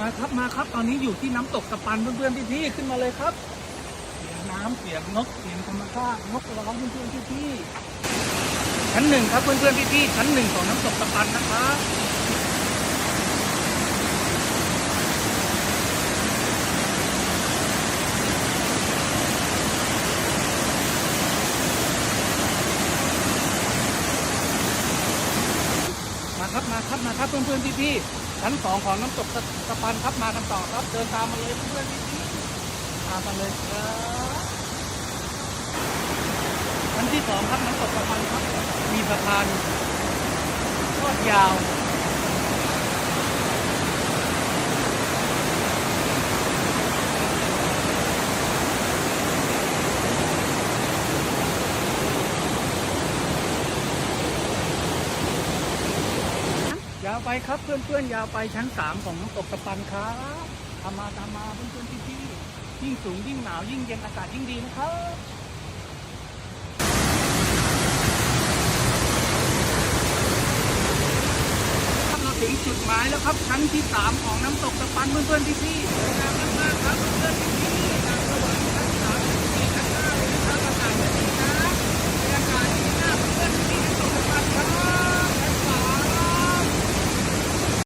มาครับมาครับตอนนี้อยู่ที่น้ำตกสปันเพื่อนๆพี่ๆขึ้นมาเลยครับเสียงน้ำเสียงนกเสียงธรรมชาตินกร้องเพื่อนๆพี่ๆชั้นหนึ่งครับเพื่อนๆพี่ๆชั้นหนึ่งของน้ำตกสปันนะครับมาครับมาครับมาครับเพื่อนๆพี่ๆ ชั้นสองของน้ำตกสะพานครับมากันต่อครับ เดินตามมาเลยเพื่อนๆพี่ตามมาเลยครับชั้นที่สองครับน้ำตกสะพานครับ มีสะพานทอดยาว ยาวไปครับเพื่อนๆยาวไปชั้นสามของน้ำตกสะปันครับตามมาตามมาเพื่อนๆพี่ๆยิ่งสูงยิ่งหนาวยิ่งเย็นอากาศยิ่งดีนะครับเราถึงจุดหมายแล้วครับชั้นที่สามของน้ำตกสะปันเพื่อนๆพี่ๆสวยงามมากๆครับเพื่อน